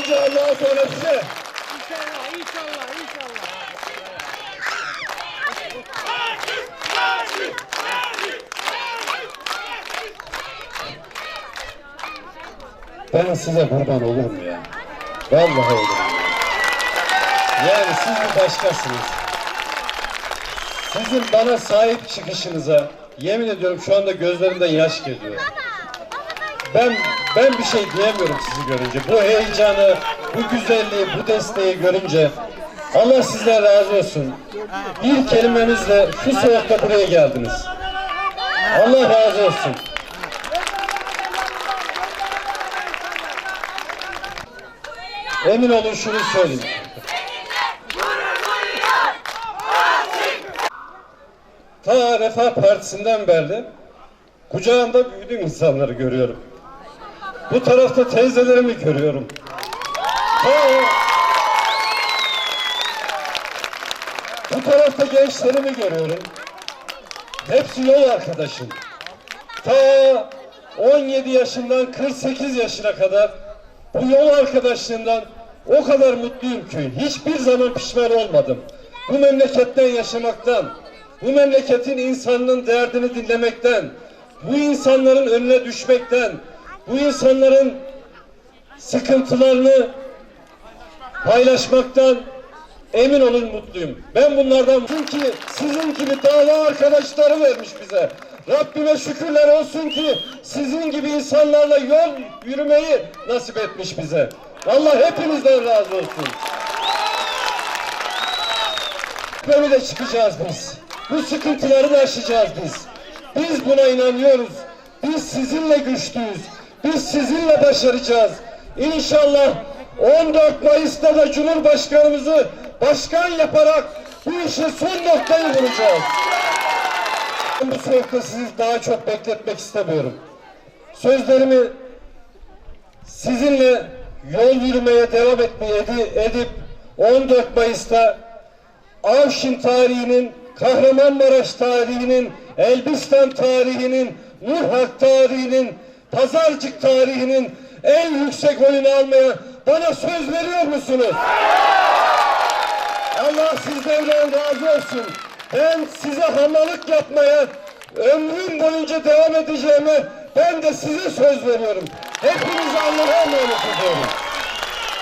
önce Allah'a sonra size. İnşallah, inşallah, inşallah. Ben size kurban olurum ya. Vallahi olurum. Yani siz bir başkasınız. Sizin bana sahip çıkışınıza yemin ediyorum şu anda gözlerimden yaş geliyor. Ben ben bir şey diyemiyorum sizi görünce. Bu heyecanı, bu güzelliği, bu desteği görünce Allah sizden razı olsun. Bir kelimenizle şu soğukta buraya geldiniz. Allah razı olsun. Emin olun şunu söyleyeyim. Ta Refah Partisi'nden beri kucağımda büyüdüğüm insanları görüyorum. Bu tarafta teyzelerimi görüyorum. Ta bu tarafta gençlerimi görüyorum. Hepsi yol arkadaşım. Ta 17 yaşından 48 yaşına kadar bu yol arkadaşlığından o kadar mutluyum ki hiçbir zaman pişman olmadım. Bu memleketten yaşamaktan, bu memleketin insanının derdini dinlemekten, bu insanların önüne düşmekten, bu insanların sıkıntılarını paylaşmaktan emin olun mutluyum. Ben bunlardan çünkü sizin gibi dava arkadaşları vermiş bize. Rabbime şükürler olsun ki sizin gibi insanlarla yol yürümeyi nasip etmiş bize. Allah hepinizden razı olsun. Böyle de çıkacağız biz. Bu sıkıntıları da aşacağız biz. Biz buna inanıyoruz. Biz sizinle güçlüyüz. Biz sizinle başaracağız. İnşallah 14 Mayıs'ta da Cumhurbaşkanımızı başkan yaparak bu işe son noktayı vuracağız. Bu soğukta sizi daha çok bekletmek istemiyorum. Sözlerimi sizinle yol yürümeye devam etmeye edi- edip 14 Mayıs'ta Avşin tarihinin, Kahramanmaraş tarihinin, Elbistan tarihinin, Nurhak tarihinin, Pazarcık tarihinin en yüksek oyunu almaya bana söz veriyor musunuz? Allah sizlerden razı olsun. Ben size hamalık yapmaya ömrüm boyunca devam edeceğime ben de size söz veriyorum. Hepinizi Allah'a emanet ediyorum.